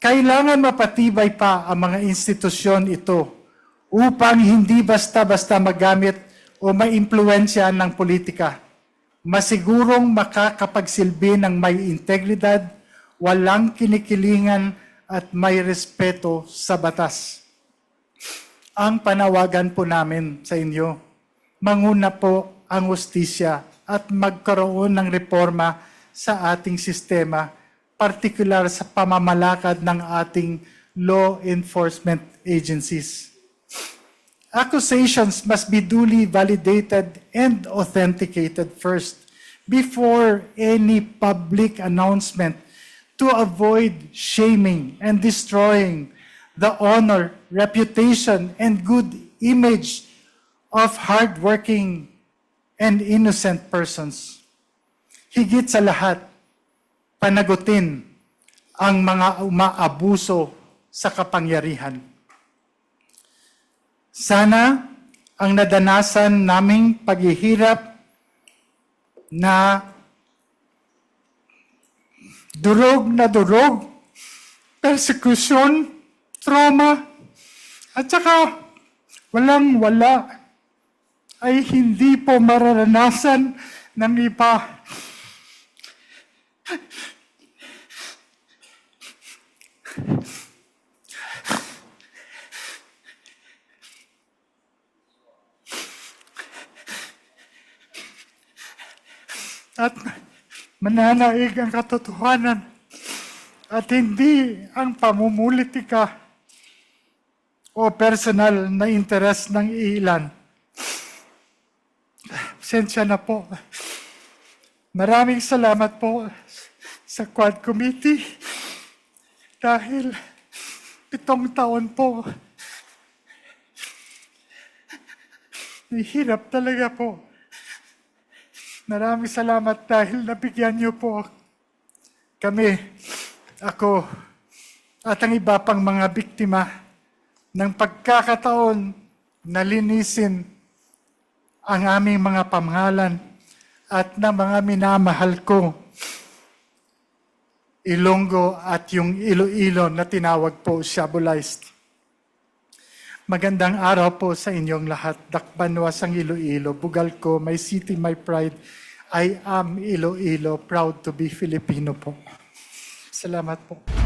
Kailangan mapatibay pa ang mga institusyon ito upang hindi basta-basta magamit o maimpluwensya ng politika. Masigurong makakapagsilbi ng may integridad, walang kinikilingan at may respeto sa batas. Ang panawagan po namin sa inyo, manguna po ang hustisya at magkaroon ng reforma sa ating sistema, partikular sa pamamalakad ng ating law enforcement agencies. Accusations must be duly validated and authenticated first before any public announcement to avoid shaming and destroying the honor, reputation, and good image of hardworking and innocent persons. Higit sa lahat, panagutin ang mga umaabuso sa kapangyarihan. Sana ang nadanasan naming paghihirap na durog na durog, persecution, trauma, at saka walang wala ay hindi po mararanasan ng iba. At mananaig ang katotohanan at hindi ang pamumulitika o personal na interes ng ilan. Sensya na po. Maraming salamat po sa Quad Committee dahil pitong taon po. Nihirap talaga po. Maraming salamat dahil nabigyan niyo po kami, ako, at ang iba pang mga biktima ng pagkakataon na linisin ang aming mga pamahalan at na mga minamahal ko, Ilonggo at yung Iloilo na tinawag po Shabolized. Magandang araw po sa inyong lahat. Dakbanwas ang Iloilo. Bugal ko, my city, my pride. I am Iloilo, proud to be Filipino po. Salamat po.